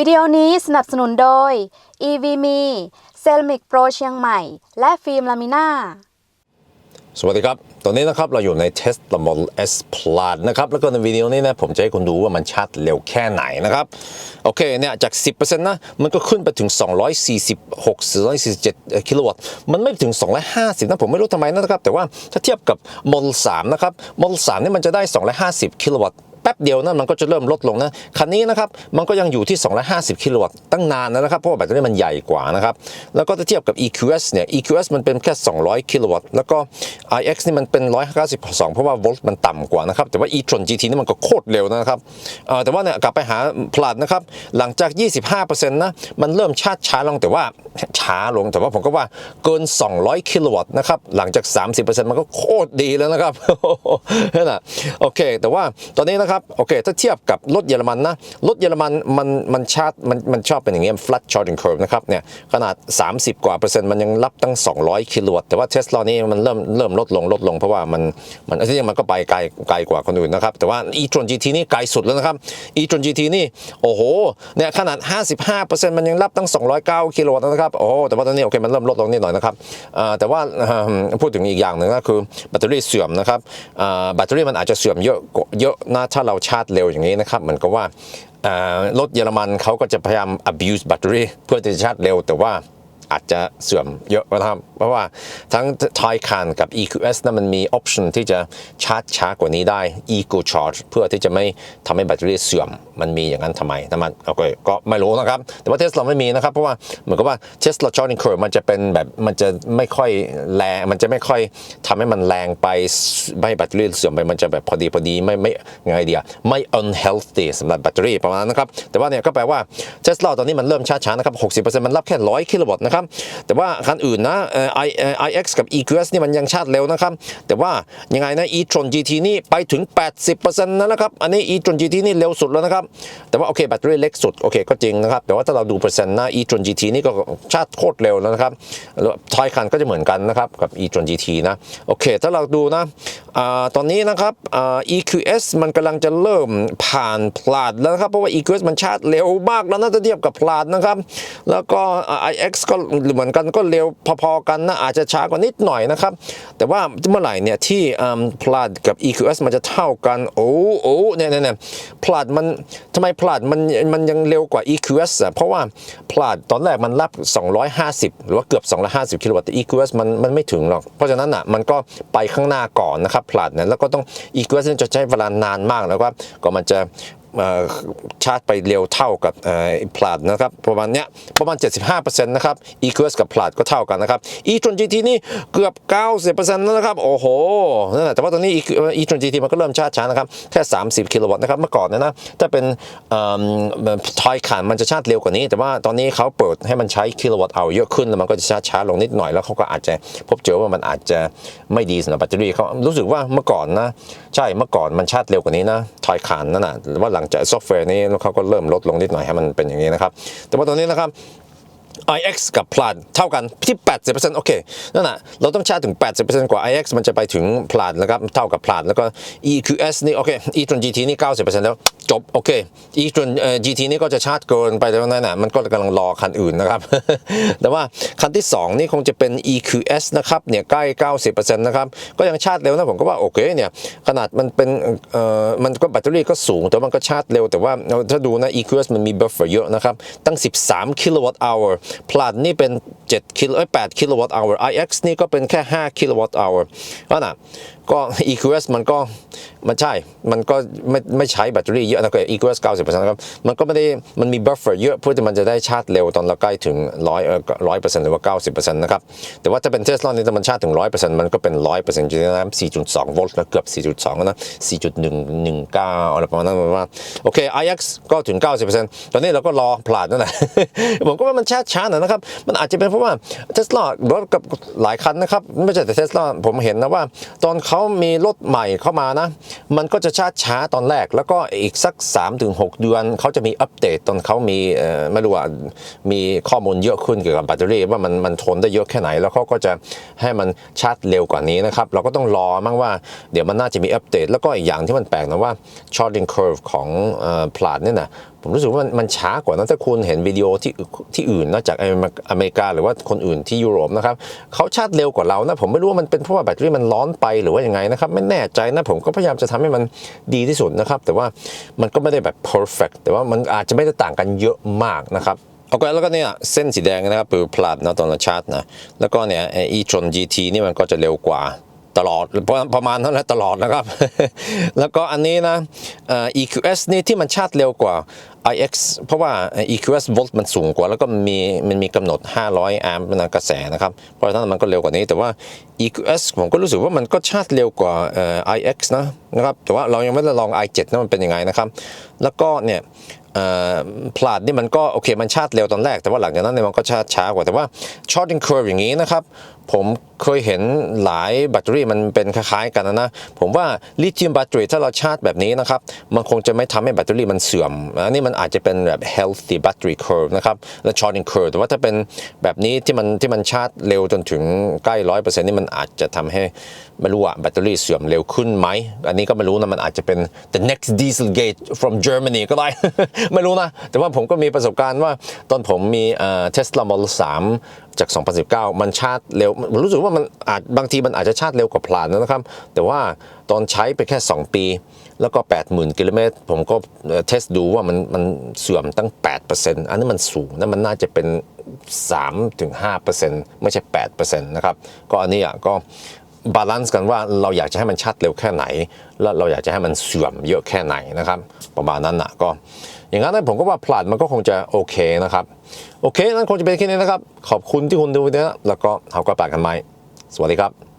วิดีโอนี้สนับสนุนโดย EVMe Ceramic Pro เชียงใหม่ และฟิล์มลามิน่า สวัสดีครับ ตอนนี้นะครับเราอยู่ใน Tesla Model S Plus นะครับ แล้วก็ในวิดีโอนี้นะผมจะให้คุณดูว่ามันชาร์จเร็วแค่ไหนนะครับ โอเคเนี่ยจาก 10%นะ มันก็ขึ้นไปถึง 246 247 กิโลวัตต์ มันไม่ถึง 250 นะ ผมไม่รู้ทำไมนะครับ แต่ว่าถ้าเทียบกับ Model 3 นะครับ Model 3นี่มันจะได้ 250 กิโลวัตต์ แป๊บเดียวนะมันก็จะเริ่มลดลงนะคันนี้นะครับมันก็ยังอยู่ที่ 250 กิโลวัตต์ตั้งนานนะครับเพราะว่าแบตเตอรี่มันใหญ่กว่านะครับแล้วก็ถ้าเทียบกับ EQS เนี่ย EQS มันเป็นแค่ 200 กิโลวัตต์แล้วก็ iX นี่มันเป็น 192 เพราะว่าโวลต์มันต่ำกว่านะครับแต่ว่า e-tron GT นี่มันก็โคตรเร็วนะครับเออแต่ว่าเนี่ยกลับไปหาพลัดนะครับหลังจาก 25%นะมันเริ่มชาร์จช้าลงแต่ว่าช้าลงแต่ว่าผมก็ว่าเกิน 200 กิโลวัตต์นะครับหลังจาก 30%มันก็โคตรดีแล้วนะครับนั่นน่ะโอเค แต่ว่าตอนนี้นะครับโอเคถ้าเทียบกับรถเยอรมันนะรถเยอรมันมันมันชาร์จมันมันชอบเป็นอย่างเงี้ย flat charging curve นะครับเนี่ยขนาด 30 กว่าเปอร์เซ็นต์มันยังรับตั้ง 200 กิโลวัตต์แต่ว่าเทสลานี่มันเริ่มเริ่มลดลงลดลงเพราะว่ามันมันที่จริงมันก็ไปไกลไกลกว่าคนอื่นนะครับแต่ว่า e-tron GT นี่ไกลสุดแล้วนะครับ e-tron GT นี่โอ้โหเนี่ยขนาด 55%มันยังรับตั้ง 209 กิโลวัตต์นะครับโอ้โหแต่ว่าตอนนี้โอเคมันเริ่มลดลงนิดหน่อยนะครับแต่ว่าพูดถึงอีกอย่างหนึ่งก็คือแบตเตอรี่เสื่อมนะครับแบตเตอรี่มันอาจจะเสื่อมเยอะเยอะนะถ้าเราชาร์จเร็วอย่างนี้นะครับเหมือนกับว่ารถเยอรมันเขาก็จะพยายาม abuse battery เพื่อจะชาร์จเร็วแต่ว่า อาจจะเสื่อมเยอะนะครับ เพราะว่าทั้ง Taycan กับ EQS นั้นมันมี option ที่จะชาร์จช้ากว่านี้ได้ Eco Charge เพื่อที่จะไม่ทำให้แบตเตอรี่เสื่อม มันมีอย่างนั้นทำไมน้ำมันโอเคก็ไม่รู้นะครับ แต่ว่าเทสลาไม่มีนะครับ เพราะว่าเหมือนกับว่า Tesla Charging Curve มันจะเป็นแบบมันจะไม่ค่อยแรงมันจะไม่ค่อยทำให้มันแรงไปไม่ให้แบตเตอรี่เสื่อมไปมันจะแบบพอดีพอดีไม่ไม่ไงเดียไม่ unhealthy สำหรับแบตเตอรี่ประมาณนั้นนะครับแต่ว่าเนี่ยก็แปลว่า Tesla ตอนนี้มันเริ่มช้าๆนะครับ60%มันรับแค่100กิโลวัตต์นะครับแต่ว่าคันอื่นนะเอ่อ i เอ่อ iX กับ EQS นี่มันยังชาร์จเร็วนะครับ แต่ว่ายังไงนะ e-tron GT นี่ไปถึง 80%แล้วนะครับ อันนี้ e-tron GT นี่เร็วสุดแล้วนะครับ แต่ว่าโอเคแบตเตอรี่เล็กสุดโอเคก็จริงนะครับ แต่ว่าถ้าเราดูเปอร์เซ็นต์นะ e-tron GT นี่ก็ชาร์จโคตรเร็วแล้วนะครับทอยคันก็จะเหมือนกันนะครับกับ e-tron GT นะโอเค ถ้าเราดูนะตอนนี้นะครับอ่า EQS มันกำลังจะเริ่มผ่านพลาดแล้วนะครับ เพราะว่า EQS มันชาร์จเร็วมากแล้วนะถ้าเทียบกับพลาดนะครับ แล้วก็ iX ก็เหมือนกันก็เร็วพอๆกันนะอาจจะช้ากว่านิดหน่อยนะครับ แต่ว่าเมื่อไหร่เนี่ยที่พลาดกับ EQS มันจะเท่ากัน โอ้โอ้เนี่ยเนี่ยเนี่ยพลาดมันทำไมพลาดมันมันยังเร็วกว่า EQS อะเพราะว่าพลาดตอนแรกมันรับ 250 หรือว่าเกือบ 250 กิโลวัตต์แต่ EQS มันมันไม่ถึงหรอก เพราะฉะนั้นอะมันก็ไปข้างหน้าก่อนนะครับพลาดเนี่ยแล้วก็ต้อง EQS เนี่ยจะใช้เวลานานมากแล้วก็ก็มันจะ ชาร์จไปเร็วเท่ากับพลาดนะครับประมาณเนี้ยประมาณ 75%นะครับ EQS กับพลาดก็เท่ากันนะครับ e-tron GT นี่เกือบ 90%แล้วนะครับโอ้โหนั่นแหละแต่ว่าตอนนี้ e-tron GT มันก็เริ่มชาร์จช้านะครับแค่ 30 กิโลวัตต์นะครับเมื่อก่อนนยนะถ้าเป็นทอยขันมันจะชาร์จเร็วกว่านี้ แต่ว่าตอนนี้เขาเปิดให้มันใช้กิโลวัตต์เอาเยอะขึ้นแล้วมันก็จะชาร์จช้าลงนิดหน่อยแล้วเขาก็อาจจะพบเจอว่ามันอาจจะไม่ดีสำหรับแบตเตอรี่เขารู้สึกว่าเมื่อก่อนนะใช่เมื่อก่อนมันชาร์จเร็วกว่านี้นะทอยขันนั่นนะว่าหลังจากซอฟต์แวร์นี้เขาก็เริ่มลดลงนิดหน่อยให้มันเป็นอย่างนี้นะครับ แต่ว่าตอนนี้นะครับ iX กับพลาดเท่ากันที่ 80%โอเค นั่นแหะเราต้องชาร์จถึง 80%กว่า iX มันจะไปถึงพลาดนะครับ เท่ากับพลาดแล้วก็ EQS นี่ โอเค e-tron GT นี่ 90%แล้ว จบโอเค e-tron เอ่อ GT นี่ก็จะชาร์จเกินไปแล้วนั่นน่ะมันก็กำลังรอคันอื่นนะครับ แต่ว่าคันที่ 2 นี่คงจะเป็น EQS นะครับเนี่ยใกล้ 90%นะครับก็ยังชาร์จเร็วนะผมก็ว่าโอเคเนี่ยขนาดมันเป็นเอ่อมันก็แบตเตอรี่ก็สูง แต่มันก็ชาร์จเร็ว แต่ว่าถ้าดูนะ EQS มันมีบัฟเฟอร์เยอะนะครับตั้ง 13 กิโลวัตต์ hour พลัดนี่เป็น7กิโลเอ้ย8กิโลวัตต์ hour IX นี่ก็เป็นแค่ 5 กิโลวัตต์ hour ก็น่ะก็ EQS มันก็มันใช่มันก็ไม่ไม่ใช้แบตเตอรี่เยอะนะก็ EQS 90%นต์นะครับมันก็ไม่ได้มันมีบัฟเฟอร์เยอะเพื่อที่มันจะได้ชาร์จเร็วตอนเราใกล้ถึง100เปอ่อ100%หรือว่า90%นต์นะครับแต่ว่าถ้าเป็นเทสลานี่ถ้ามันชาร์จถึง100%มันก็เป็น100%จริงๆนะครับ4.2โวลต์นะเกือบ4.2นะ4.119อะไรประมาณนั้นประมาณโอเค IX ก็ถึง90%ตอนนี้เราก็รอพลาดนั่นแหละผมก็ว่ามันชาร์จช้าหน่อยนะครับมันอาจจะเป็นเพราะว่าเทสลารถกับหลายคันนะครับไม่ใช่แต่เทสลาผมเห็นนะว่า ตอนเขามีรถใหม่เข้ามานะ มันก็จะชาร์จช้าตอนแรกแล้วก็อีกสัก 3-6 เดือนเขาจะมีอัปเดตตอนเขามีไม่รู้ว่ามีข้อมูลเยอะขึ้นเกี่ยวกับแบตเตอรี่ว่ามันมันทนได้เยอะแค่ไหน แล้วเขาก็จะให้มันชาร์จเร็วกว่านี้นะครับ เราก็ต้องรอมั่งว่าเดี๋ยวมันน่าจะมีอัปเดต แล้วก็อีกอย่างที่มันแปลกนะว่า charging curve ของพลาดเนี่ยนะ ผมรู้สึกว่ามันมันช้ากว่านั้นถ้าคุณเห็นวิดีโอที่ที่อื่นนอกจากอเมริกาอเมริกาหรือว่าคนอื่นที่ยุโรปนะครับเขาชาร์จเร็วกว่าเรานะผมไม่รู้ว่ามันเป็นเพราะว่าแบตเตอรี่มันร้อนไปหรือว่ายังไงนะครับไม่แน่ใจนะผมก็พยายามจะทำให้มันดีที่สุดนะครับแต่ว่ามันก็ไม่ได้แบบ perfect แต่ว่ามันอาจจะไม่ได้ต่างกันเยอะมากนะครับโอเคแล้วก็เนี่ยเส้นสีแดงนะครับคือพลาดนะตอนเราชาร์จนะแล้วก็เนี่ยไอ้ e-tron GT นี่มันก็จะเร็วกว่าตลอดประมาณนั้นแหละตลอดนะครับ แล้วก็อันนี้นะเอ่อ EQS นี่ที่มันชาร์จเร็วกว่า iX เพราะว่า EQS โวลต์มันสูงกว่า แล้วก็มีมันมีกำหนด 500 แอมป์นะกระแสนะครับ เพราะฉะนั้นมันก็เร็วกว่านี้แต่ว่า EQS ผมก็รู้สึกว่ามันก็ชาร์จเร็วกว่าเอ่อ iX นะนะครับแต่ว่าเรายังไม่ได้ลอง i7 นะมันเป็นยังไงนะครับ แล้วก็เนี่ยพลาดนี่มันก็โอเคมันชาร์จเร็วตอนแรก แต่ว่าหลังจากนั้นเนี่ยมันก็ชาร์จช้ากว่าแต่ว่า charging curve อย่างนี้นะครับผมเคยเห็นหลายแบตเตอรี่มันเป็นคล้ายๆกันนะนะผมว่าลิเธียมแบตเตอรี่ถ้าเราชาร์จแบบนี้นะครับมันคงจะไม่ทำให้แบตเตอรี่มันเสื่อมอันนี้มันอาจจะเป็นแบบ healthy battery curve นะครับและ charging curve แต่ว่าถ้าเป็นแบบนี้ที่มันที่มันชาร์จเร็วจนถึงใกล้ร้อยเปอร์เซ็นต์นี่มันอาจจะทำให้ไม่รู้ว่าแบตเตอรี่เสื่อมเร็วขึ้นไหม อันนี้ก็ไม่รู้นะ มันอาจจะเป็น the next Dieselgate from Germany ก็ได้ ไม่รู้นะ แต่ว่าผมก็มีประสบการณ์ว่าตอนผมมีเอ่อ Tesla Model 3 จาก 2019 มันชาร์จเร็วรู้สึกว่ามันอาจบางทีมันอาจจะชาร์จเร็วกว่าพลานนะครับ แต่ว่าตอนใช้ไปแค่ 2 ปี แล้วก็ 80,000 กิโลเมตร ผมก็เทสดูว่ามันมันเสื่อมตั้ง 8%อันนี้มันสูงนะมันน่าจะเป็น 3-5%ไม่ใช่ 8%นะครับ ก็อันนี้อะก็ บาลานซ์กันว่าเราอยากจะให้มันชัดเร็วแค่ไหน แล้วเราอยากจะให้มันเสื่อมเยอะแค่ไหนนะครับ ประมาณนั้นนะก็ อย่างนั้นผมก็ว่าพลาดมันก็คงจะโอเคนะครับ โอเค นั่นคงจะเป็นแค่นี้นะครับ ขอบคุณที่คุณดูนะแล้วก็เอากระปากกันไหมสวัสดีครับ